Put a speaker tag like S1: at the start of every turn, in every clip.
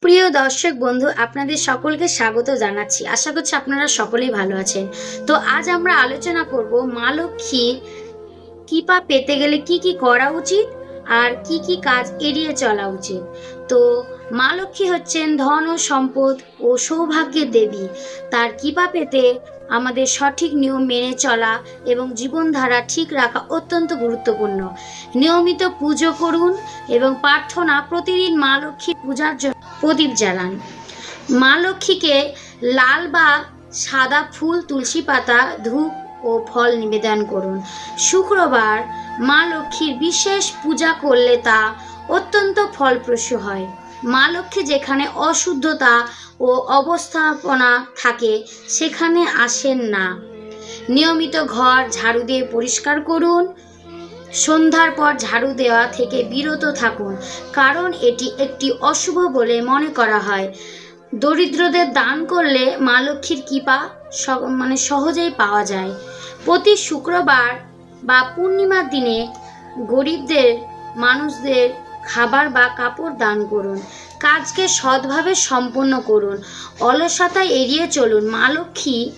S1: প্রিয় দর্শক বন্ধু, আপনাদের সকলকে স্বাগত জানাচ্ছি। আশা করছি আপনারা সকলেই ভালো আছেন। তো আজ আমরা আলোচনা করব মা লক্ষ্মীর কৃপা পেতে গেলে কি কি করা উচিত আর কি কি কাজ এড়িয়ে চলা উচিত? তো মা লক্ষ্মী হচ্ছেন ধন ও সম্পদ ও সৌভাগ্যের দেবী। তার কৃপা পেতে আমাদের সঠিক নিয়ম মেনে চলা এবং জীবনধারা ঠিক রাখা অত্যন্ত গুরুত্বপূর্ণ। নিয়মিত পুজো করুন এবং প্রার্থনা প্রতিদিন মা লক্ষ্মীর পূজার জন্য প্রদীপ জ্বালান। মা লক্ষ্মীকে লাল বা সাদা ফুল, তুলসী পাতা, ধূপ ও ফল নিবেদন করুন। শুক্রবার মা লক্ষ্মীর বিশেষ পূজা করলে তা অত্যন্ত ফলপ্রসূ হয়। মা লক্ষ্মী যেখানে অশুদ্ধতা ও অবস্থাপনা থাকে, সেখানে আসেন না। নিয়মিত ঘর ঝাড়ু দিয়ে পরিষ্কার করুন। সন্ধ্যার পর ঝাড়ু দেওয়া থেকে বিরত থাকুন, কারণ এটি একটি অশুভ বলে মনে করা হয়। দরিদ্রদের দান করলে মা লক্ষ্মীর কৃপা মানে সহজেই পাওয়া যায়। প্রতি শুক্রবার বা পূর্ণিমার দিনে গরিবদের, মানুষদের খাবার বা কাপড় দান করুন। কাজকে সৎভাবে সম্পন্ন করুন। অলসতা এড়িয়ে চলুন। মা লক্ষ্মী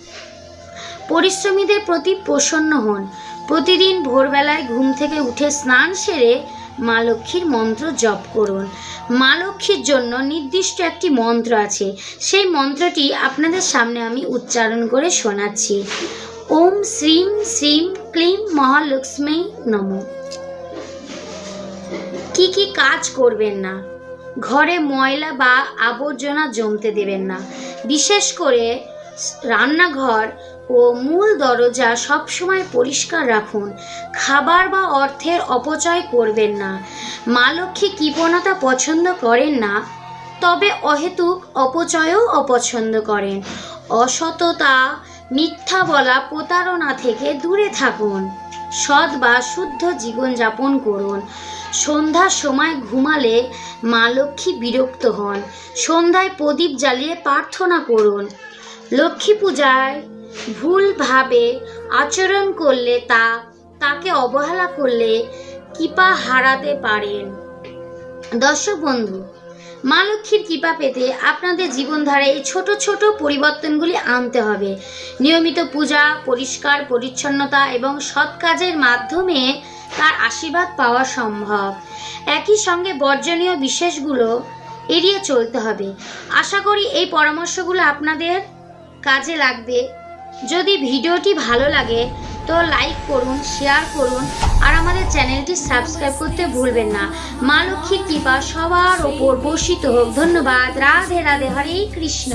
S1: পরিশ্রমীদের প্রতি প্রসন্ন হন। প্রতিদিন ভোরবেলায় ঘুম থেকে উঠে স্নান সেরে মা লক্ষ্মীর মন্ত্র জপ করুন। মা লক্ষ্মীর জন্য নির্দিষ্ট একটি মন্ত্র আছে। সেই মন্ত্রটি আপনাদের সামনে আমি উচ্চারণ করে শোনাচ্ছি। ওম শ্রীম শ্রীম ক্লিম মহালক্ষ্মী নম। কি কি কাজ করবেন না? ঘরে ময়লা বা আবর্জনা জমতে দেবেন না। বিশেষ করে রান্নাঘর ও মূল দরজা সবসময় পরিষ্কার রাখুন। খাবার বা অর্থের অপচয় করবেন না। মা লক্ষ্মী কৃপণতা পছন্দ করেন না, তবে অহেতুক অপচয়ও অপছন্দ করেন। অসততা, মিথ্যা বলা প্রতারণা থেকে দূরে থাকুন। সৎ বা শুদ্ধ জীবনযাপন করুন। সন্ধ্যার সময় ঘুমালে মা লক্ষ্মী বিরক্ত হন। সন্ধ্যায় প্রদীপ জ্বালিয়ে প্রার্থনা করুন। লক্ষ্মী পূজায় ভুলভাবে আচরণ করলে তা, তাকে অবহেলা করলে কৃপা হারাতে পারেন। দর্শক বন্ধু, মা লক্ষ্মীর কৃপা পেতে আপনাদের জীবনধারায় এই ছোট ছোট পরিবর্তনগুলি আনতে হবে। নিয়মিত পূজা, পরিষ্কার, পরিচ্ছন্নতা এবং সৎ কাজের মাধ্যমে তার আশীর্বাদ পাওয়া সম্ভব। একই সঙ্গে বর্জনীয় বিশেষগুলো এড়িয়ে চলতে হবে। আশা করি এই পরামর্শগুলো আপনাদের কাজে লাগবে। যদি ভিডিওটি ভালো লাগে, তো লাইক করুন শেয়ার করুন, আর আমাদের চ্যানেলটি সাবস্ক্রাইব করতে ভুলবেন না। মা লক্ষ্মীর কৃপা সবার ওপর বর্ষিত হোক। ধন্যবাদ। রাধে রাধে, হরে কৃষ্ণ।